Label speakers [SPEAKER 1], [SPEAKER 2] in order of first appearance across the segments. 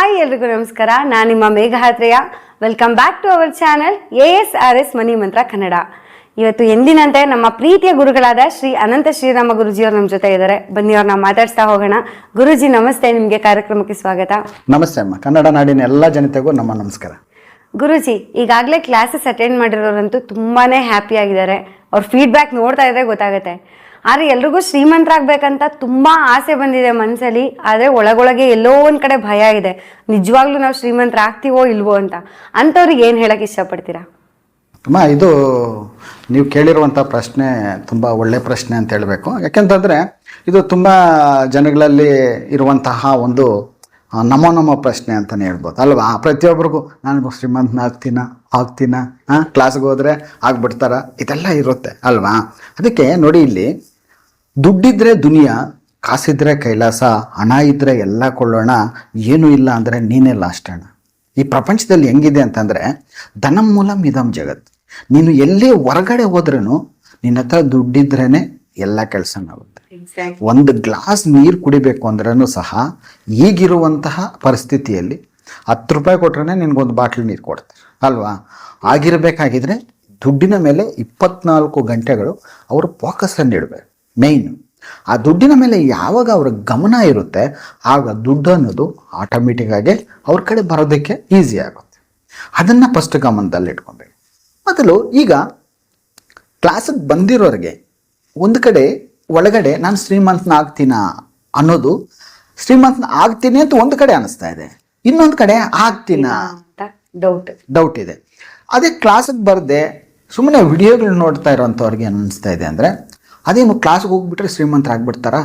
[SPEAKER 1] Hi ಎಲ್ರಿಗೂ ನಮಸ್ಕಾರ. ನಾನು ನಿಮ್ಮ Meghatreya. Welcome back to our channel A S R S money mantra Kannada. ಇವತ್ತು ಎಂದಿನಂತೆ ನಮ್ಮ ಪ್ರೀತಿಯ ಗುರುಗಳಾದ ಶ್ರೀ ಅನಂತ ಶ್ರೀರಾಮ ಗುರುಜಿಯವರು ನಮ್ಮ ಜೊತೆ ಇದ್ದಾರೆ. ಬನ್ನಿ ಅವ್ರನ್ನ ಮಾತಾಡ್ತಾ ಹೋಗೋಣ. ಗುರುಜಿ ನಮಸ್ತೆ. ನಿಮಗೆ ಕಾರ್ಯಕ್ರಮಕ್ಕೆ ಸ್ವಾಗತ.
[SPEAKER 2] ನಮಸ್ತೆ ಅಮ್ಮ. ಕನ್ನಡ ನಾಡಿನ ಎಲ್ಲ ಜನತೆಗೂ ನಮ್ಮ ನಮಸ್ಕಾರ.
[SPEAKER 1] ಗುರುಜಿ ಈಗಾಗಲೇ ಕ್ಲಾಸಸ್ ಅಟೆಂಡ್ ಮಾಡಿರೋರಂತೂ ತುಂಬಾನೇ ಹ್ಯಾಪಿ ಆಗಿದ್ದಾರೆ. ಅವ್ರ ಫೀಡ್ಬ್ಯಾಕ್ ನೋಡ್ತಾ ಇದ್ರೆ ಗೊತ್ತಾಗುತ್ತೆ. ಆದರೆ ಎಲ್ರಿಗೂ ಶ್ರೀಮಂತರಾಗಬೇಕಂತ ತುಂಬಾ ಆಸೆ ಬಂದಿದೆ ಮನಸ್ಸಲ್ಲಿ ಆದರೆ ಒಳಗೊಳಗೆ ಎಲ್ಲೋ ಒಂದು ಕಡೆ ಭಯ ಇದೆ. ನಿಜವಾಗ್ಲೂ ನಾವು ಶ್ರೀಮಂತರಾಗ್ತೀವೋ ಇಲ್ವೋ ಅಂತ. ಅಂಥವ್ರಿಗೆ ಏನು ಹೇಳಕ್ಕೆ ಇಷ್ಟಪಡ್ತೀರಾ?
[SPEAKER 2] ಅಮ್ಮ, ಇದು ನೀವು ಕೇಳಿರುವಂಥ ಪ್ರಶ್ನೆ ತುಂಬ ಒಳ್ಳೆ ಪ್ರಶ್ನೆ ಅಂತ ಹೇಳಬೇಕು. ಯಾಕೆಂತಂದರೆ ಇದು ತುಂಬ ಜನಗಳಲ್ಲಿ ಇರುವಂತಹ ಒಂದು ನಮ ನಮೋ ನಮೋ ಪ್ರಶ್ನೆ ಅಂತಲೇ ಹೇಳ್ಬೋದು. ಅಲ್ವಾ? ಪ್ರತಿಯೊಬ್ಬರಿಗೂ ನಾನು ಶ್ರೀಮಂತನ ಆಗ್ತೀನ? ಆಗ್ತೀನ ಹಾಂ ಕ್ಲಾಸ್ಗೆ ಹೋದರೆ ಆಗ್ಬಿಡ್ತಾರ? ಇದೆಲ್ಲ ಇರುತ್ತೆ, ಅಲ್ವಾ? ಅದಕ್ಕೆ ನೋಡಿ ಇಲ್ಲಿ ದುಡ್ಡಿದ್ರೆ ದುನಿಯಾ ಕಾಸಿದ್ರೆ ಕೈಲಾಸ ಹಣ ಇದ್ರೆ ಎಲ್ಲ ಕೊಳ್ಳೋಣ ಏನು ಇಲ್ಲ ಅಂದರೆ ನೀನೇ ಲಾಸ್ಟ್ ಅಣ್ಣ. ಈ ಪ್ರಪಂಚದಲ್ಲಿ ಹೆಂಗಿದೆ ಅಂತಂದರೆ ಧನಂ ಮೂಲಂ ಇದಂ ಜಗತ್. ನೀನು ಎಲ್ಲೇ ಹೊರಗಡೆ ಹೋದ್ರೂ ನಿನ್ನ ಹತ್ರ ದುಡ್ಡಿದ್ರೇ ಎಲ್ಲ ಕೆಲಸ ಆಗುತ್ತೆ. ಒಂದು ಗ್ಲಾಸ್ ನೀರು ಕುಡಿಬೇಕು ಅಂದ್ರೂ ಸಹ ಈಗಿರುವಂತಹ ಪರಿಸ್ಥಿತಿಯಲ್ಲಿ ಹತ್ತು ರೂಪಾಯಿ ಕೊಟ್ರೆ ನಿನ್ಗೊಂದು ಬಾಟ್ಲಿ ನೀರು ಕೊಡ್ತಾರೆ ಅಲ್ವಾ? ಆಗಿರಬೇಕಾಗಿದ್ರೆ ದುಡ್ಡಿನ ಮೇಲೆ ಇಪ್ಪತ್ನಾಲ್ಕು ಗಂಟೆಗಳು ಅವರು ಫೋಕಸನ್ನು ಇಡಬೇಕು. ಮೇಯ್ನು ಆ ದುಡ್ಡಿನ ಮೇಲೆ ಯಾವಾಗ ಅವ್ರ ಗಮನ ಇರುತ್ತೆ ಆಗ ದುಡ್ಡು ಅನ್ನೋದು ಆಟೋಮೆಟಿಕ್ಕಾಗಿ ಅವ್ರ ಕಡೆ ಬರೋದಕ್ಕೆ ಈಸಿ ಆಗುತ್ತೆ. ಅದನ್ನು ಫಸ್ಟ್ ಗಮನದಲ್ಲಿ ಇಟ್ಕೊಬೇಕು ಮೊದಲು ಈಗ ಕ್ಲಾಸಿಗೆ ಬಂದಿರೋರಿಗೆ ಒಂದು ಕಡೆ ಒಳಗಡೆ ನಾನು ಶ್ರೀಮಂತನ ಆಗ್ತೀನ ಅನ್ನೋದು ಶ್ರೀಮಂತನ ಆಗ್ತೀನಿ ಅಂತ ಒಂದು ಕಡೆ ಅನಿಸ್ತಾ ಇದೆ. ಇನ್ನೊಂದು ಕಡೆ ಆಗ್ತೀನ
[SPEAKER 1] ಡೌಟ್
[SPEAKER 2] ಡೌಟ್ ಇದೆ. ಅದೇ ಕ್ಲಾಸಿಗೆ ಬರದೆ ಸುಮ್ಮನೆ ವಿಡಿಯೋಗಳು ನೋಡ್ತಾ ಇರೋಂಥವ್ರಿಗೆ ಏನು ಅನಿಸ್ತಾ ಇದೆ ಅಂದರೆ ಅದೇನು ಕ್ಲಾಸ್ಗೆ ಹೋಗ್ಬಿಟ್ರೆ ಶ್ರೀಮಂತರಾಗ್ಬಿಡ್ತಾರ?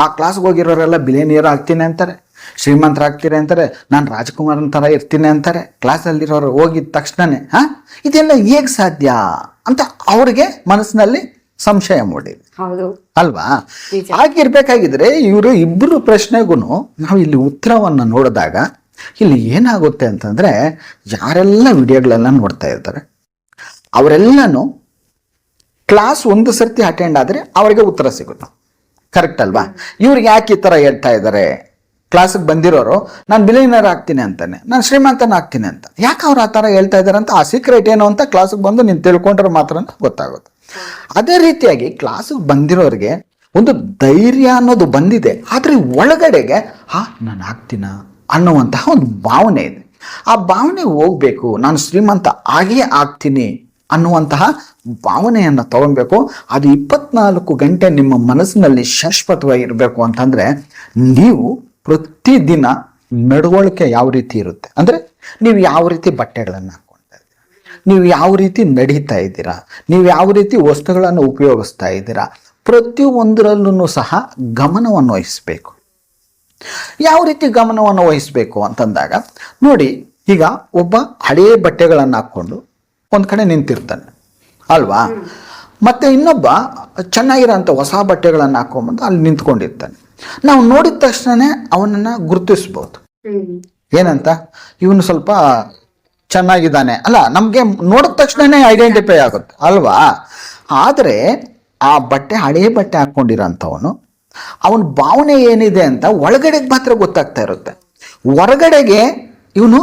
[SPEAKER 2] ಆ ಕ್ಲಾಸ್ಗೆ ಹೋಗಿರೋರೆಲ್ಲ ಬಿಲಿಯನಿಯರ್ ಆಗ್ತೀನಿ ಅಂತಾರೆ. ಶ್ರೀಮಂತರಾಗ್ತೀರಿ ಅಂತಾರೆ. ನಾನು ರಾಜ್ಕುಮಾರನ್ ಥರ ಇರ್ತೀನಿ ಅಂತಾರೆ. ಕ್ಲಾಸಲ್ಲಿರೋರು ಹೋಗಿದ ತಕ್ಷಣನೇ ಹಾ? ಇದೆಲ್ಲ ಹೇಗೆ ಸಾಧ್ಯ ಅಂತ ಅವ್ರಿಗೆ ಮನಸ್ಸಿನಲ್ಲಿ ಸಂಶಯ ಮೂಡಿದೆ. ಅಲ್ವಾ? ಆಗಿರ್ಬೇಕಾಗಿದ್ರೆ ಇವರು ಇಬ್ಬರು ಪ್ರಶ್ನೆಗೂ ನಾವು ಇಲ್ಲಿ ಉತ್ತರವನ್ನು ನೋಡಿದಾಗ ಇಲ್ಲಿ ಏನಾಗುತ್ತೆ ಅಂತಂದ್ರೆ ಯಾರೆಲ್ಲ ವಿಡಿಯೋಗಳೆಲ್ಲ ನೋಡ್ತಾ ಇರ್ತಾರೆ ಅವರೆಲ್ಲನೂ ಕ್ಲಾಸ್ ಒಂದು ಸರ್ತಿ ಅಟೆಂಡ್ ಆದರೆ ಅವರಿಗೆ ಉತ್ತರ ಸಿಗುತ್ತೆ. ಕರೆಕ್ಟ್ ಅಲ್ವಾ? ಇವ್ರಿಗೆ ಯಾಕೆ ಈ ಥರ ಹೇಳ್ತಾ ಇದ್ದಾರೆ ಕ್ಲಾಸಿಗೆ ಬಂದಿರೋರು, ನಾನು ಬಿಲಿನರ್ ಆಗ್ತೀನಿ ಅಂತಾನೆ, ನಾನು ಶ್ರೀಮಂತನ ಆಗ್ತೀನಿ ಅಂತ. ಯಾಕೆ ಅವ್ರು ಆ ಥರ ಹೇಳ್ತಾ ಇದ್ದಾರೆ ಅಂತ, ಆ ಸೀಕ್ರೆಟ್ ಏನು ಅಂತ ಕ್ಲಾಸಿಗೆ ಬಂದು ನೀನು ತಿಳ್ಕೊಂಡ್ರೆ ಮಾತ್ರ ಗೊತ್ತಾಗುತ್ತೆ. ಅದೇ ರೀತಿಯಾಗಿ ಕ್ಲಾಸಿಗೆ ಬಂದಿರೋರಿಗೆ ಒಂದು ಧೈರ್ಯ ಅನ್ನೋದು ಬಂದಿದೆ. ಆದರೆ ಒಳಗಡೆಗೆ, ಹಾ, ನಾನು ಆಗ್ತೀನ? ಅನ್ನುವಂತಹ ಒಂದು ಭಾವನೆ ಇದೆ. ಆ ಭಾವನೆ ಹೋಗ್ಬೇಕು, ನಾನು ಶ್ರೀಮಂತ ಆಗಿಯೇ ಆಗ್ತೀನಿ. ಅನ್ನುವಂತಹ ಭಾವನೆಯನ್ನು ತಗೊಬೇಕು ಅದು ಇಪ್ಪತ್ನಾಲ್ಕು ಗಂಟೆ ನಿಮ್ಮ ಮನಸ್ಸಿನಲ್ಲಿ ಶಾಶ್ವತವಾಗಿ ಇರಬೇಕು ಅಂತಂದ್ರೆ ನೀವು ಪ್ರತಿದಿನ ನಡವಳಿಕೆ ಯಾವ ರೀತಿ ಇರುತ್ತೆ? ಅಂದ್ರೆ ನೀವು ಯಾವ ರೀತಿ ಬಟ್ಟೆಗಳನ್ನು ಹಾಕ್ಕೊಳ್ತಾ ನೀವು ಯಾವ ರೀತಿ ನಡೀತಾ ಇದ್ದೀರಾ? ನೀವು ಯಾವ ರೀತಿ ವಸ್ತುಗಳನ್ನು ಉಪಯೋಗಿಸ್ತಾ ಇದ್ದೀರಾ? ಪ್ರತಿಯೊಂದರಲ್ಲೂ ಸಹ ಗಮನವನ್ನು ವಹಿಸಬೇಕು. ಯಾವ ರೀತಿ ಗಮನವನ್ನು ವಹಿಸಬೇಕು ಅಂತಂದಾಗ ನೋಡಿ, ಈಗ ಒಬ್ಬ ಹಳೆಯ ಬಟ್ಟೆಗಳನ್ನು ಹಾಕ್ಕೊಂಡು ಒಂದು ಕಡೆ ನಿಂತಿರ್ತಾನೆ. ಅಲ್ವಾ? ಮತ್ತೆ ಇನ್ನೊಬ್ಬ ಚೆನ್ನಾಗಿರೋಂಥ ಹೊಸ ಬಟ್ಟೆಗಳನ್ನು ಹಾಕೊಂಬಂದು ಅಲ್ಲಿ ನಿಂತ್ಕೊಂಡಿರ್ತಾನೆ. ನಾವು ನೋಡಿದ ತಕ್ಷಣನೇ ಅವನನ್ನು ಗುರುತಿಸ್ಬೋದು. ಏನಂತ? ಇವನು ಸ್ವಲ್ಪ ಚೆನ್ನಾಗಿದ್ದಾನೆ. ಅಲ್ಲ ನಮಗೆ ನೋಡಿದ ತಕ್ಷಣನೇ ಐಡೆಂಟಿಫೈ ಆಗುತ್ತೆ. ಅಲ್ವಾ? ಆದರೆ ಆ ಬಟ್ಟೆ ಹಳೆಯ ಬಟ್ಟೆ ಹಾಕ್ಕೊಂಡಿರೋಂಥವನು ಅವನ ಭಾವನೆ ಏನಿದೆ ಅಂತ ಒಳಗಡೆಗೆ ಮಾತ್ರ ಗೊತ್ತಾಗ್ತಾ ಇರುತ್ತೆ. ಹೊರಗಡೆಗೆ ಇವನು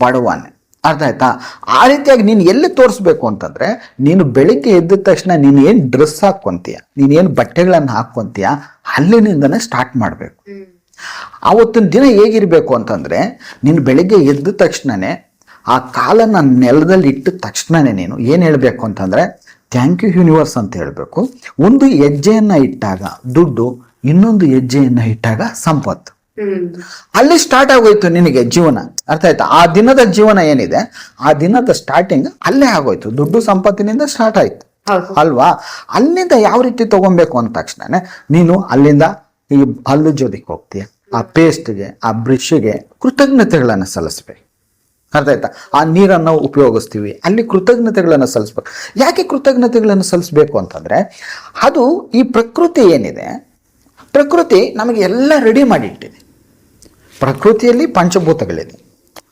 [SPEAKER 2] ಬಡವಾನೆ. ಅರ್ಥ ಆಯ್ತಾ? ಆ ರೀತಿಯಾಗಿ ನೀನು ಎಲ್ಲಿ ತೋರಿಸ್ಬೇಕು ಅಂತಂದ್ರೆ ನೀನು ಬೆಳಿಗ್ಗೆ ಎದ್ದ ತಕ್ಷಣ ನೀನು ಏನು ಡ್ರೆಸ್ ಹಾಕ್ಕೊಂತೀಯ? ನೀನು ಏನು ಬಟ್ಟೆಗಳನ್ನು ಹಾಕ್ಕೊಂತೀಯ? ಅಲ್ಲಿನಿಂದನೇ ಸ್ಟಾರ್ಟ್ ಮಾಡಬೇಕು. ಆವತ್ತಿನ ದಿನ ಹೇಗಿರಬೇಕು ಅಂತಂದರೆ ನೀನು ಬೆಳಿಗ್ಗೆ ಎದ್ದ ತಕ್ಷಣನೇ ಆ ಕಾಲನ್ನು ನೆಲದಲ್ಲಿ ಇಟ್ಟ ತಕ್ಷಣನೇ ನೀನು ಏನು ಹೇಳಬೇಕು ಅಂತಂದರೆ ಥ್ಯಾಂಕ್ ಯು ಯೂನಿವರ್ಸ್ ಅಂತ ಹೇಳಬೇಕು. ಒಂದು ಹೆಜ್ಜೆಯನ್ನು ಇಟ್ಟಾಗ ದುಡ್ಡು ಇನ್ನೊಂದು ಹೆಜ್ಜೆಯನ್ನು ಇಟ್ಟಾಗ ಸಂಪತ್ತು. ಅಲ್ಲಿ ಸ್ಟಾರ್ಟ್ ಆಗೋಯ್ತು ನಿನಗೆ ಜೀವನ. ಅರ್ಥ ಆಯ್ತಾ? ಆ ದಿನದ ಜೀವನ ಏನಿದೆ? ಆ ದಿನದ ಸ್ಟಾರ್ಟಿಂಗ್ ಅಲ್ಲೇ ಆಗೋಯ್ತು. ದುಡ್ಡು ಸಂಪತ್ತಿನಿಂದ ಸ್ಟಾರ್ಟ್ ಆಯ್ತು. ಅಲ್ವಾ? ಅಲ್ಲಿಂದ ಯಾವ ರೀತಿ ತಗೊಬೇಕು ಅಂದ ತಕ್ಷಣ ನೀನು ಅಲ್ಲಿಂದ ಈ ಹಲ್ಲು ಜೋದಿಗೆ ಹೋಗ್ತೀಯ. ಆ ಪೇಸ್ಟ್ಗೆ ಆ ಬ್ರಿಷ್ಗೆ ಕೃತಜ್ಞತೆಗಳನ್ನು ಸಲ್ಲಿಸ್ಬೇಕು. ಅರ್ಥ ಆಯ್ತಾ? ಆ ನೀರನ್ನು ಉಪಯೋಗಿಸ್ತೀವಿ. ಅಲ್ಲಿ ಕೃತಜ್ಞತೆಗಳನ್ನು ಸಲ್ಲಿಸ್ಬೇಕು. ಯಾಕೆ ಕೃತಜ್ಞತೆಗಳನ್ನು ಸಲ್ಲಿಸ್ಬೇಕು ಅಂತಂದ್ರೆ ಅದು ಈ ಪ್ರಕೃತಿ ಏನಿದೆ ಪ್ರಕೃತಿ ನಮಗೆ ಎಲ್ಲ ರೆಡಿ ಮಾಡಿಟ್ಟಿದೆ. ಪ್ರಕೃತಿಯಲ್ಲಿ ಪಂಚಭೂತಗಳಿದೆ.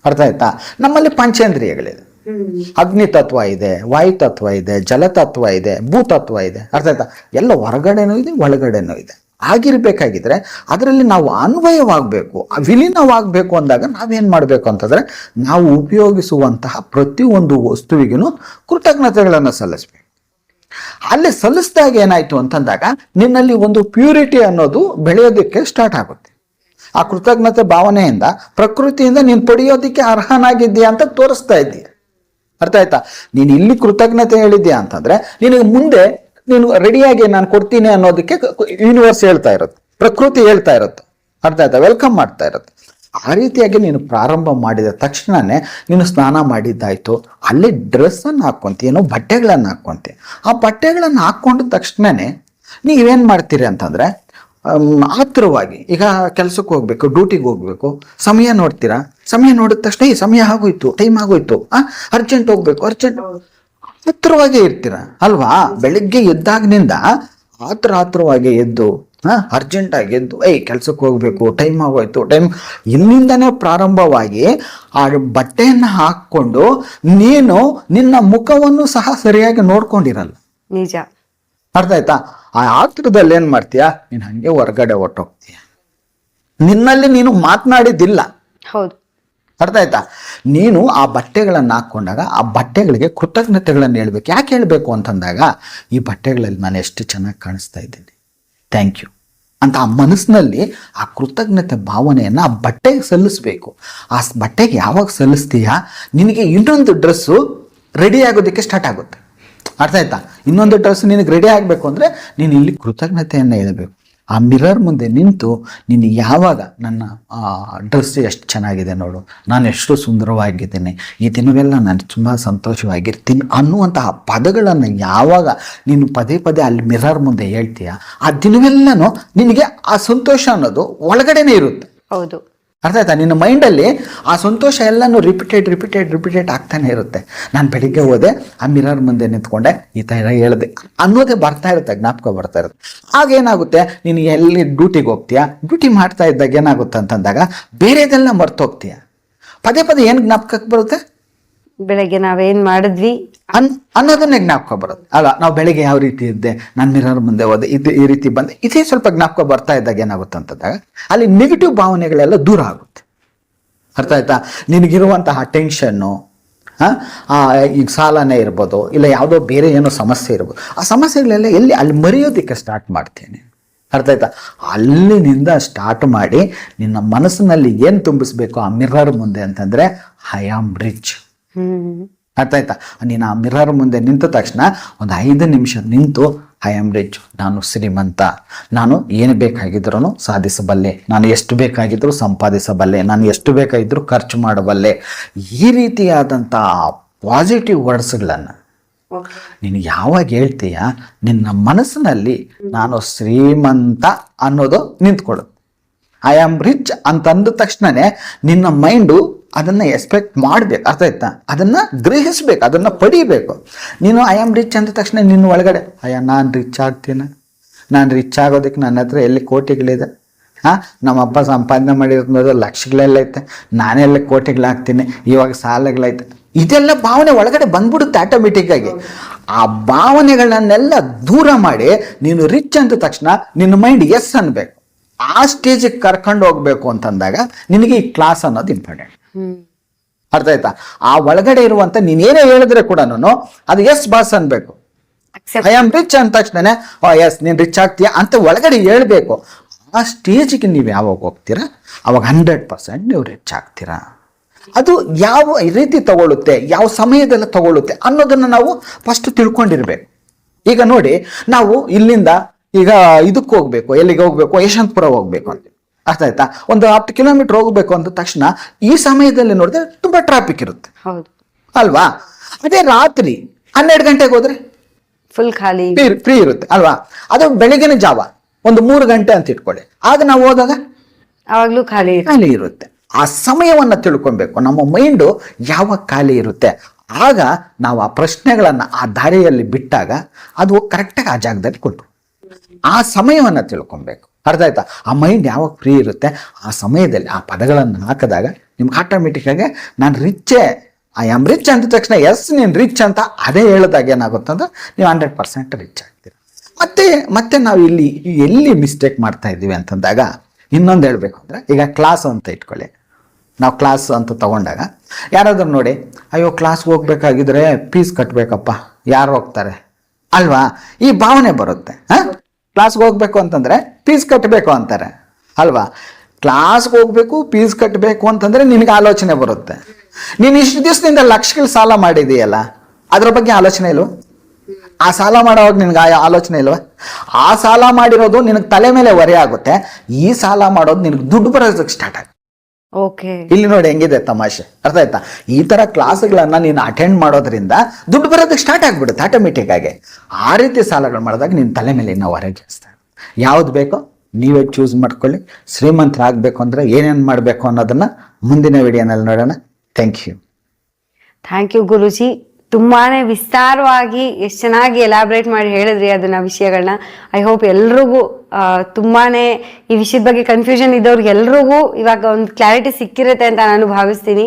[SPEAKER 2] ಅರ್ಥ ಆಯ್ತಾ? ನಮ್ಮಲ್ಲಿ ಪಂಚೇಂದ್ರಿಯಗಳಿದೆ. ಅಗ್ನಿ ತತ್ವ ಇದೆ ವಾಯು ತತ್ವ ಇದೆ ಜಲತತ್ವ ಇದೆ ಭೂತತ್ವ ಇದೆ. ಅರ್ಥ ಆಯ್ತಾ? ಎಲ್ಲ ಹೊರಗಡೆನೂ ಇದೆ ಒಳಗಡೆನೂ ಇದೆ. ಆಗಿರಬೇಕಾಗಿದ್ರೆ ಅದರಲ್ಲಿ ನಾವು ಅನ್ವಯವಾಗಬೇಕು ವಿಲೀನವಾಗಬೇಕು ಅಂದಾಗ ನಾವೇನು ಮಾಡಬೇಕು ಅಂತಂದರೆ ನಾವು ಉಪಯೋಗಿಸುವಂತಹ ಪ್ರತಿಯೊಂದು ವಸ್ತುವಿಗೂ ಕೃತಜ್ಞತೆಗಳನ್ನು ಸಲ್ಲಿಸ್ಬೇಕು. ಅಲ್ಲಿ ಸಲ್ಲಿಸಿದಾಗ ಏನಾಯ್ತು ಅಂತಂದಾಗ ನಿನ್ನಲ್ಲಿ ಒಂದು ಪ್ಯೂರಿಟಿ ಅನ್ನೋದು ಬೆಳೆಯೋದಕ್ಕೆ ಸ್ಟಾರ್ಟ್ ಆಗುತ್ತೆ. ಆ ಕೃತಜ್ಞತೆ ಭಾವನೆಯಿಂದ ಪ್ರಕೃತಿಯಿಂದ ನೀನು ಪಡೆಯೋದಕ್ಕೆ ಅರ್ಹನಾಗಿದ್ದೀಯಾ ಅಂತ ತೋರಿಸ್ತಾ ಇದ್ದೀಯ ಅರ್ಥ ಆಯ್ತಾ? ನೀನು ಇಲ್ಲಿ ಕೃತಜ್ಞತೆ ಹೇಳಿದ್ಯಾ ಅಂತಂದ್ರೆ ನಿನಗೆ ಮುಂದೆ ನೀನು ರೆಡಿಯಾಗಿ ನಾನು ಕೊಡ್ತೀನಿ ಅನ್ನೋದಕ್ಕೆ ಯೂನಿವರ್ಸ್ ಹೇಳ್ತಾ ಇರುತ್ತೆ ಪ್ರಕೃತಿ ಹೇಳ್ತಾ ಇರುತ್ತೆ ಅರ್ಥ ಆಯ್ತಾ? ವೆಲ್ಕಮ್ ಮಾಡ್ತಾ ಇರುತ್ತೆ ಆ ರೀತಿಯಾಗಿ ನೀನು ಪ್ರಾರಂಭ ಮಾಡಿದ ತಕ್ಷಣನೇ ನೀನು ಸ್ನಾನ ಮಾಡಿದ್ದಾಯ್ತು. ಅಲ್ಲಿ ಡ್ರೆಸ್ಸನ್ನು ಹಾಕ್ಕೊಂತೀನೋ ಬಟ್ಟೆಗಳನ್ನು ಹಾಕ್ಕೊಂತೀಯ ಆ ಬಟ್ಟೆಗಳನ್ನು ಹಾಕ್ಕೊಂಡ ತಕ್ಷಣನೇ ನೀವೇನು ಮಾಡ್ತೀರಿ ಅಂತಂದರೆ ಆತುರವಾಗಿ ಈಗ ಕೆಲಸಕ್ಕೆ ಹೋಗ್ಬೇಕು ಡ್ಯೂಟಿಗೆ ಹೋಗ್ಬೇಕು. ಸಮಯ ನೋಡ್ತೀರಾ? ಸಮಯ ನೋಡಿದ ತಕ್ಷಣ ಈ ಸಮಯ ಆಗೋಯ್ತು ಟೈಮ್ ಆಗೋಯ್ತು. ಆ ಅರ್ಜೆಂಟ್ ಹೋಗ್ಬೇಕು ಅರ್ಜೆಂಟ್ ಹತ್ರವಾಗೇ ಇರ್ತೀರ? ಅಲ್ವಾ? ಬೆಳಿಗ್ಗೆ ಎದ್ದಾಗಿನಿಂದ ಆತರ ಆತುರವಾಗಿ ಎದ್ದು ಹಾ ಅರ್ಜೆಂಟ್ ಆಗಿ ಎದ್ದು, ಏಯ್, ಕೆಲ್ಸಕ್ಕೆ ಹೋಗ್ಬೇಕು ಟೈಮ್ ಆಗೋಯ್ತು ಟೈಮ್ ಇಲ್ಲಿಂದನೇ ಪ್ರಾರಂಭವಾಗಿ ಆ ಬಟ್ಟೆಯನ್ನ ಹಾಕ್ಕೊಂಡು, ನೀನು ನಿನ್ನ ಮುಖವನ್ನು ಸಹ ಸರಿಯಾಗಿ ನೋಡ್ಕೊಂಡಿರಲ್ಲ.
[SPEAKER 1] ನಿಜ.
[SPEAKER 2] ಅರ್ಥ ಆಯ್ತಾ? ಆ ಆತುರದಲ್ಲಿ ಏನ್ ಮಾಡ್ತೀಯಾ? ನೀನು ಹಂಗೆ ಹೊರಗಡೆ ಹೊಟ್ಟೋಗ್ತೀಯ ನಿನ್ನಲ್ಲಿ ನೀನು ಮಾತನಾಡಿದ್ದಿಲ್ಲ.
[SPEAKER 1] ಹೌದು.
[SPEAKER 2] ಅರ್ಥ ಆಯ್ತಾ? ನೀನು ಆ ಬಟ್ಟೆಗಳನ್ನು ಹಾಕ್ಕೊಂಡಾಗ ಆ ಬಟ್ಟೆಗಳಿಗೆ ಕೃತಜ್ಞತೆಗಳನ್ನು ಹೇಳ್ಬೇಕು. ಯಾಕೆ ಹೇಳಬೇಕು ಅಂತಂದಾಗ ಈ ಬಟ್ಟೆಗಳಲ್ಲಿ ನಾನು ಎಷ್ಟು ಚೆನ್ನಾಗಿ ಕಾಣಿಸ್ತಾ ಇದ್ದೀನಿ. ಥ್ಯಾಂಕ್ ಯು ಅಂತ ಆ ಮನಸ್ಸಿನಲ್ಲಿ ಆ ಕೃತಜ್ಞತೆ ಭಾವನೆಯನ್ನು ಆ ಬಟ್ಟೆಗೆ ಸಲ್ಲಿಸ್ಬೇಕು. ಆ ಬಟ್ಟೆಗೆ ಯಾವಾಗ ಸಲ್ಲಿಸ್ತೀಯಾ? ನಿನಗೆ ಇನ್ನೊಂದು ಡ್ರೆಸ್ಸು ರೆಡಿ ಆಗೋದಕ್ಕೆ ಸ್ಟಾರ್ಟ್ ಆಗುತ್ತೆ. ಅರ್ಥ ಆಯ್ತಾ? ಇನ್ನೊಂದು ಡ್ರೆಸ್ ನಿನಗೆ ರೆಡಿ ಆಗಬೇಕು ಅಂದರೆ ನೀನು ಇಲ್ಲಿ ಕೃತಜ್ಞತೆಯನ್ನು ಹೇಳಬೇಕು. ಆ ಮಿರರ್ ಮುಂದೆ ನಿಂತು ನೀನು ಯಾವಾಗ ನನ್ನ ಡ್ರೆಸ್ ಎಷ್ಟು ಚೆನ್ನಾಗಿದೆ ನೋಡು. ನಾನು ಎಷ್ಟು ಸುಂದರವಾಗಿದ್ದೇನೆ. ಈ ದಿನವೆಲ್ಲ ನಾನು ತುಂಬ ಸಂತೋಷವಾಗಿರ್ತೀನಿ ಅನ್ನುವಂತಹ ಪದಗಳನ್ನು ಯಾವಾಗ ನೀನು ಪದೇ ಪದೇ ಅಲ್ಲಿ ಮಿರರ್ ಮುಂದೆ ಹೇಳ್ತೀಯ, ಆ ದಿನವೆಲ್ಲನೂ ನಿನಗೆ ಆ ಸಂತೋಷ ಅನ್ನೋದು ಒಳಗಡೆನೇ ಇರುತ್ತೆ.
[SPEAKER 1] ಹೌದು.
[SPEAKER 2] ಅರ್ಥ ಆಯ್ತಾ? ನಿನ್ನ ಮೈಂಡಲ್ಲಿ ಆ ಸಂತೋಷ ಎಲ್ಲನೂ ರಿಪೀಟೆಡ್ ರಿಪೀಟೆಡ್ ರಿಪೀಟೆಡ್ ಆಗ್ತಾನೆ ಇರುತ್ತೆ. ನಾನು ಬೆಳಿಗ್ಗೆ ಹೋದೆ, ಆ ಮಿರರ್ ಮುಂದೆ ನಿಂತ್ಕೊಂಡೆ, ಈ ಥರ ಹೇಳಿದೆ. ಅನ್ನೋದೇ ಬರ್ತಾ ಇರುತ್ತೆ, ಜ್ಞಾಪಕ ಬರ್ತಾ ಇರುತ್ತೆ. ಆಗ ಏನಾಗುತ್ತೆ? ನೀನು ಎಲ್ಲಿ ಡ್ಯೂಟಿಗೆ ಹೋಗ್ತೀಯಾ? ಡ್ಯೂಟಿ ಮಾಡ್ತಾ ಇದ್ದಾಗ ಏನಾಗುತ್ತೆ ಅಂತಂದಾಗ, ಬೇರೆದೆಲ್ಲ ಮರ್ತೋಗ್ತೀಯ ಪದೇ ಪದೇ ಏನು ಜ್ಞಾಪಕಕ್ಕೆ ಬರುತ್ತೆ?
[SPEAKER 1] ಬೆಳಗ್ಗೆ ನಾವೇನ್ ಮಾಡಿದ್ವಿ?
[SPEAKER 2] ಅನ್, ಅನ್ನೋದನ್ನ ಜ್ಞಾಪಕ ಬರುತ್ತೆ. ಅಲ್ಲ, ನಾವು ಬೆಳಗ್ಗೆ ಯಾವ ರೀತಿ ಇದ್ದೆ ನನ್ನ ಮಿರರ್ ಮುಂದೆ ಹೋದೆ, ಇದು ಈ ರೀತಿ ಬಂದೆ, ಇದೇ ಸ್ವಲ್ಪ ಜ್ಞಾಪಕ ಬರ್ತಾ ಇದ್ದಾಗ ಏನಾಗುತ್ತೆ ಅಂತಂದಾಗ, ಅಲ್ಲಿ ನೆಗೆಟಿವ್ ಭಾವನೆಗಳೆಲ್ಲ ದೂರ ಆಗುತ್ತೆ. ಅರ್ಥ ಆಯ್ತಾ? ನಿನಗಿರುವಂತಹ ಟೆನ್ಷನ್ನು ಈಗ ಸಾಲನೇ ಇರ್ಬೋದು, ಇಲ್ಲ ಯಾವುದೋ ಬೇರೆ ಏನೋ ಸಮಸ್ಯೆ ಇರ್ಬೋದು, ಆ ಸಮಸ್ಯೆಗಳೆಲ್ಲ ಎಲ್ಲಿ, ಅಲ್ಲಿ ಮರೆಯೋದಕ್ಕೆ ಸ್ಟಾರ್ಟ್ ಮಾಡ್ತೀನಿ. ಅರ್ಥ ಆಯ್ತಾ? ಅಲ್ಲಿನಿಂದ ಸ್ಟಾರ್ಟ್ ಮಾಡಿ, ನಿನ್ನ ಮನಸ್ಸಿನಲ್ಲಿ ಏನು ತುಂಬಿಸ್ಬೇಕು ಆ ಮಿರರ್ ಮುಂದೆ ಅಂತಂದರೆ ಐ ಆಮ್ ರಿಚ್
[SPEAKER 1] ಹ್ಮ್
[SPEAKER 2] ಅರ್ಥ ಆಯ್ತಾ ನೀನು ಆ ಮಿರರ್ ಮುಂದೆ ನಿಂತ ತಕ್ಷಣ ಒಂದು ಐದು ನಿಮಿಷ ನಿಂತು ಐ ಆಮ್ ರಿಚ್ ನಾನು ಶ್ರೀಮಂತ. ನಾನು ಏನು ಬೇಕಾಗಿದ್ರೂ ಸಾಧಿಸಬಲ್ಲೆ. ನಾನು ಎಷ್ಟು ಬೇಕಾಗಿದ್ದರೂ ಸಂಪಾದಿಸಬಲ್ಲೆ. ನಾನು ಎಷ್ಟು ಬೇಕಾಗಿದ್ದರೂ ಖರ್ಚು ಮಾಡಬಲ್ಲೆ. ಈ ರೀತಿಯಾದಂಥ ಪಾಸಿಟಿವ್ ವರ್ಡ್ಸ್ಗಳನ್ನು ನೀನು ಯಾವಾಗ ಹೇಳ್ತೀಯ? ನಿನ್ನ ಮನಸ್ಸಿನಲ್ಲಿ ನಾನು ಶ್ರೀಮಂತ ಅನ್ನೋದು ನಿಂತ್ಕೊಳ್ಳುತ್ತೆ ಐ ಆಮ್ ರಿಚ್ ಅಂತ ಅಂದ ತಕ್ಷಣನೇ ನಿನ್ನ ಮೈಂಡು ಅದನ್ನು ಎಕ್ಸ್ಪೆಕ್ಟ್ ಮಾಡಬೇಕು. ಅರ್ಥ ಆಯ್ತಾ? ಅದನ್ನು ಗ್ರಹಿಸ್ಬೇಕು, ಅದನ್ನು ಪಡಿಬೇಕು. ನೀನು ಐ ಆಮ್ ರಿಚ್ ಅಂದ ತಕ್ಷಣ ನಿನ್ನ ಒಳಗಡೆ, ಅಯ್ಯ, ನಾನು ರಿಚ್ ಆಗ್ತೀನಿ. ನಾನು ರಿಚ್ ಆಗೋದಕ್ಕೆ ನನ್ನ ಹತ್ರ ಎಲ್ಲಿ ಕೋಟಿಗಳಿದೆ? ಹಾಂ ನಮ್ಮಪ್ಪ ಸಂಪಾದನೆ ಮಾಡಿರೋದು ಲಕ್ಷಗಳೆಲ್ಲ ಐತೆ ನಾನೆಲ್ಲ ಕೋಟಿಗಳಾಗ್ತೀನಿ? ಇವಾಗ ಸಾಲಗಳೈತೆ. ಇದೆಲ್ಲ ಭಾವನೆ ಒಳಗಡೆ ಬಂದ್ಬಿಡುತ್ತೆ ಆಟೋಮೆಟಿಕ್ಕಾಗಿ ಆ ಭಾವನೆಗಳನ್ನೆಲ್ಲ ದೂರ ಮಾಡಿ ನೀನು ರಿಚ್ ಅಂದ ತಕ್ಷಣ ನಿನ್ನ ಮೈಂಡ್ ಎಸ್ ಅನ್ಬೇಕು. ಆ ಸ್ಟೇಜಿಗೆ ಕರ್ಕೊಂಡು ಹೋಗ್ಬೇಕು ಅಂತಂದಾಗ ನಿನಗೆ ಈ ಕ್ಲಾಸ್ ಅನ್ನೋದು ಇಂಪಾರ್ಟೆಂಟ್ ಅರ್ಥ ಆಯ್ತಾ? ಆ ಒಳಗಡೆ ಇರುವಂತ ನೀನೇನೇ ಹೇಳಿದ್ರೆ ಕೂಡ ಅದು ಎಸ್ ಬಾಸ್ ಅನ್ಬೇಕು. ಐ ಆಮ್ ರಿಚ್ ಅಂದ ತಕ್ಷಣ ಎಸ್ ನೀನು ರಿಚ್ ಆಗ್ತೀಯ? ಅಂತ ಒಳಗಡೆ ಹೇಳ್ಬೇಕು. ಆ ಸ್ಟೇಜಿಗೆ ನೀವು ಯಾವಾಗ ಹೋಗ್ತೀರಾ? ಅವಾಗ ಹಂಡ್ರೆಡ್ ಪರ್ಸೆಂಟ್ ನೀವು ರಿಚ್ ಆಗ್ತೀರಾ. ಅದು ಯಾವ ರೀತಿ ತಗೊಳ್ಳುತ್ತೆ ಯಾವ ಸಮಯದಲ್ಲಿ ತಗೊಳ್ಳುತ್ತೆ ಅನ್ನೋದನ್ನ ನಾವು ಫಸ್ಟ್ ತಿಳ್ಕೊಂಡಿರ್ಬೇಕು. ಈಗ ನೋಡಿ ನಾವು ಇಲ್ಲಿಂದ ಈಗ ಇದಕ್ಕೆ ಹೋಗ್ಬೇಕು ಎಲ್ಲಿಗೆ ಹೋಗ್ಬೇಕು ಯಶವಂತಪುರ ಹೋಗ್ಬೇಕು ಅಂತ. ಅರ್ಥ ಆಯ್ತಾ? ಒಂದು ಹತ್ತು ಕಿಲೋಮೀಟರ್ ಹೋಗಬೇಕು ಅಂದ ತಕ್ಷಣ ಈ ಸಮಯದಲ್ಲಿ ನೋಡಿದ್ರೆ ತುಂಬ ಟ್ರಾಫಿಕ್ ಇರುತ್ತೆ. ಅಲ್ವಾ? ಅದೇ ರಾತ್ರಿ ಹನ್ನೆರಡು ಗಂಟೆಗೆ ಹೋದ್ರೆ
[SPEAKER 1] ಫುಲ್ ಖಾಲಿ.
[SPEAKER 2] ಫ್ರೀ ಇರುತ್ತೆ ಅಲ್ವಾ? ಅದು ಬೆಳಗಿನ ಜಾವ. ಒಂದು ಮೂರು ಗಂಟೆ ಅಂತ ಇಟ್ಕೊಳ್ಳಿ. ಆಗ ನಾವು ಹೋದಾಗ
[SPEAKER 1] ಆವಾಗಲೂ ಖಾಲಿ.
[SPEAKER 2] ಖಾಲಿ ಇರುತ್ತೆ. ಆ ಸಮಯವನ್ನು ತಿಳ್ಕೊಬೇಕು. ನಮ್ಮ ಮೈಂಡು ಯಾವಾಗ ಖಾಲಿ ಇರುತ್ತೆ? ಆಗ ನಾವು ಆ ಪ್ರಶ್ನೆಗಳನ್ನು ಆ ದಾರಿಯಲ್ಲಿ ಬಿಟ್ಟಾಗ ಅದು ಕರೆಕ್ಟಾಗಿ ಆ ಜಾಗದಲ್ಲಿ ಕೊಟ್ಟು ಆ ಸಮಯವನ್ನು ತಿಳ್ಕೊಬೇಕು. ಅರ್ಥ ಆಯ್ತಾ? ಆ ಮೈಂಡ್ ಯಾವಾಗ ಫ್ರೀ ಇರುತ್ತೆ, ಆ ಸಮಯದಲ್ಲಿ ಆ ಪದಗಳನ್ನು ಹಾಕಿದಾಗ ನಿಮ್ಗೆ ಆಟೋಮೆಟಿಕ್ ಆಗಿ ನಾನು ರಿಚ್ಚೇ ಐ ಆಮ್ ರಿಚ್ ಅಂದ ತಕ್ಷಣ ಎಸ್ ನೀನು ರಿಚ್ ಅಂತ ಅದೇ ಹೇಳಿದಾಗ ಏನಾಗುತ್ತೆ ಅಂದ್ರೆ ನೀವು ಹಂಡ್ರೆಡ್ ಪರ್ಸೆಂಟ್ ರಿಚ್ ಆಗ್ತೀರ. ಮತ್ತೆ ಮತ್ತೆ ನಾವು ಇಲ್ಲಿ, ಎಲ್ಲಿ ಮಿಸ್ಟೇಕ್ ಮಾಡ್ತಾ ಇದ್ದೀವಿ ಅಂತಂದಾಗ, ಇನ್ನೊಂದು ಹೇಳಬೇಕು ಅಂದರೆ, ಈಗ ಕ್ಲಾಸ್ ಅಂತ ಇಟ್ಕೊಳ್ಳಿ. ನಾವು ಕ್ಲಾಸ್ ಅಂತ ತಗೊಂಡಾಗ, ಯಾರಾದರೂ ನೋಡಿ, ಅಯ್ಯೋ ಕ್ಲಾಸ್ಗೆ ಹೋಗ್ಬೇಕಾಗಿದ್ರೆ ಫೀಸ್ ಕಟ್ಟಬೇಕಪ್ಪ ಯಾರು ಹೋಗ್ತಾರೆ? ಅಲ್ವಾ? ಈ ಭಾವನೆ ಬರುತ್ತೆ, ಹಾಂ? ಕ್ಲಾಸ್ಗೆ ಹೋಗ್ಬೇಕು ಅಂತಂದರೆ ಫೀಸ್ ಕಟ್ಟಬೇಕು ಅಂತಾರೆ, ಅಲ್ವಾ? ಕ್ಲಾಸ್ಗೆ ಹೋಗಬೇಕು ಫೀಸ್ ಕಟ್ಟಬೇಕು ಅಂತಂದರೆ ನಿನಗೆ ಆಲೋಚನೆ ಬರುತ್ತೆ. ನೀನು ಇಷ್ಟು ದಿವಸದಿಂದ ಲಕ್ಷಗಳು ಸಾಲ ಮಾಡಿದೆಯಲ್ಲ, ಅದ್ರ ಬಗ್ಗೆ ಆಲೋಚನೆ ಇಲ್ವ? ಆ ಸಾಲ ಮಾಡೋವಾಗ ನಿನಗೆ ಆ ಆಲೋಚನೆ ಇಲ್ವ? ಆ ಸಾಲ ಮಾಡಿರೋದು ನಿನಗೆ ತಲೆ ಮೇಲೆ ಹೊರೆ ಆಗುತ್ತೆ, ಈ ಸಾಲ ಮಾಡೋದು ನಿನಗೆ ದುಡ್ಡು ಬರೋದಕ್ಕೆ ಸ್ಟಾರ್ಟ್ ಆಗುತ್ತೆ. ಇಲ್ಲಿ ನೋಡಿ ಹೆಂಗಿದೆ ತಮಾಷೆ. ಅರ್ಥ ಆಯ್ತಾ? ಈ ತರ ಕ್ಲಾಸ್ಗಳನ್ನ ನೀನು ಅಟೆಂಡ್ ಮಾಡೋದ್ರಿಂದ ದುಡ್ಡು ಬರೋದಕ್ಕೆ ಸ್ಟಾರ್ಟ್ ಆಗ್ಬಿಡುತ್ತೆ ಆಟೋಮೆಟಿಕ್ ಆಗಿ. ಆ ರೀತಿ ಸಾಲಗಳು ಮಾಡಿದಾಗ ನಿನ್ನ ತಲೆ ಮೇಲೆ ಇನ್ನೂ ಹೊರಗೆ ಜಾಸ್ತಿ ಯಾವ್ದು ಬೇಕೋ ನೀವೇ ಚೂಸ್ ಮಾಡ್ಕೊಳ್ಳಿ. ಶ್ರೀಮಂತರಾಗಬೇಕು ಅಂದರೆ ಏನೇನು ಮಾಡಬೇಕು ಅನ್ನೋದನ್ನ ಮುಂದಿನ ವಿಡಿಯೋನಲ್ಲಿ ನೋಡೋಣ. Thank you
[SPEAKER 1] thank you Guruji. ತುಂಬಾನೇ ವಿಸ್ತಾರವಾಗಿ ಎಷ್ಟು ಚೆನ್ನಾಗಿ ಎಲಾಬ್ರೇಟ್ ಮಾಡಿ ಹೇಳಿದ್ರಿ ಅದನ್ನ ವಿಷಯಗಳನ್ನ ಐ ಹೋಪ್ ಎಲ್ರಿಗೂ ತುಂಬಾನೇ ಈ ವಿಷಯದ ಬಗ್ಗೆ ಕನ್ಫ್ಯೂಷನ್ ಇದ್ದವ್ರಿಗೆ ಎಲ್ರಿಗೂ ಇವಾಗ ಒಂದು ಕ್ಲಾರಿಟಿ ಸಿಕ್ಕಿರುತ್ತೆ ಅಂತ ನಾನು ಭಾವಿಸ್ತೀನಿ.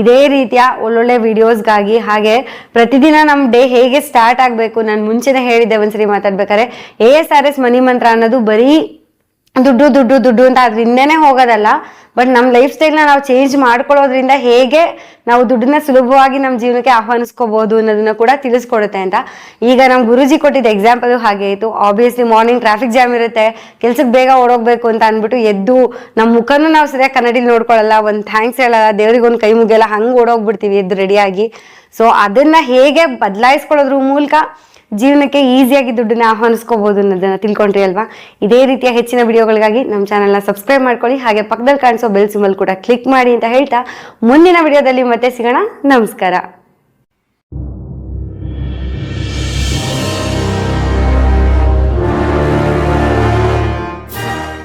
[SPEAKER 1] ಇದೇ ರೀತಿಯ ಒಳ್ಳೊಳ್ಳೆ ವಿಡಿಯೋಸ್ಗಾಗಿ ಹಾಗೆ ಪ್ರತಿದಿನ ನಮ್ಮ ಡೇ ಹೇಗೆ ಸ್ಟಾರ್ಟ್ ಆಗಬೇಕು, ನಾನು ಮುಂಚೆನೇ ಹೇಳಿದ್ದೆ ಒಂದ್ಸರಿ ಮಾತಾಡ್ಬೇಕಾದ್ರೆ A S R S money mantra ಅನ್ನೋದು ಬರೀ ದುಡ್ಡು ದುಡ್ಡು ದುಡ್ಡು ಅಂತ ಅದರಿಂದನೇ ಹೋಗೋದಲ್ಲ. ಬಟ್ ನಮ್ಮ ಲೈಫ್ ಸ್ಟೈಲ್ನ ನಾವು ಚೇಂಜ್ ಮಾಡ್ಕೊಳ್ಳೋದ್ರಿಂದ ಹೇಗೆ ನಾವು ದುಡ್ಡನ್ನ ಸುಲಭವಾಗಿ ನಮ್ಮ ಜೀವನಕ್ಕೆ ಆಹ್ವಾನಿಸ್ಕೋಬಹುದು ಅನ್ನೋದನ್ನ ಕೂಡ ತಿಳಿಸ್ಕೊಡುತ್ತೆ ಅಂತ. ಈಗ ನಮ್ಮ ಗುರುಜಿ ಕೊಟ್ಟಿದ್ದ ಎಕ್ಸಾಂಪಲ್ ಹಾಗೆ ಇತ್ತು ಆಬ್ವಿಯಸ್ಲಿ ಮಾರ್ನಿಂಗ್ ಟ್ರಾಫಿಕ್ ಜಾಮ್ ಇರುತ್ತೆ. ಕೆಲ್ಸಕ್ಕೆ ಬೇಗ ಓಡೋಗ್ಬೇಕು ಅಂತ ಅಂದ್ಬಿಟ್ಟು ಎದ್ದು ನಮ್ಮ ಮುಖನೂ ನಾವು ಸರಿಯಾಗಿ ಕನ್ನಡಿಲಿ ನೋಡ್ಕೊಳ್ಳಲ್ಲ ಒಂದು ಥ್ಯಾಂಕ್ಸ್ ಹೇಳಲ್ಲ ದೇವ್ರಿಗೆ ಒಂದು ಕೈ ಮುಗಿಯಲ್ಲ, ಹಂಗೆ ಓಡೋಗ್ಬಿಡ್ತೀವಿ ಎದ್ದು ರೆಡಿಯಾಗಿ ಸೊ ಅದನ್ನು ಹೇಗೆ ಬದಲಾಯಿಸ್ಕೊಳ್ಳೋದ್ರ ಮೂಲಕ ಜೀವನಕ್ಕೆ ಈಸಿಯಾಗಿ ದುಡ್ಡನ್ನ ಆಹ್ವಾನಿಸ್ಕೋಬಹುದು ಅನ್ನೋದನ್ನ ತಿಳ್ಕೊಂಡ್ರಿ ಅಲ್ವಾ? ಇದೇ ರೀತಿಯ ಹೆಚ್ಚಿನ ವಿಡಿಯೋಗಳಿಗಾಗಿ ನಮ್ಮ ಚಾನಲ್ನ ಸಬ್ಸ್ಕ್ರೈಬ್ ಮಾಡ್ಕೊಳ್ಳಿ, ಹಾಗೆ ಪಕ್ಕದಲ್ಲಿ ಕಾಣಿಸೋ ಬೆಲ್ ಸಿಂಬಲ್ ಕೂಡ ಕ್ಲಿಕ್ ಮಾಡಿ ಅಂತ ಹೇಳ್ತಾ ಮುಂದಿನ ವಿಡಿಯೋದಲ್ಲಿ ಮತ್ತೆ ಸಿಗೋಣ. ನಮಸ್ಕಾರ.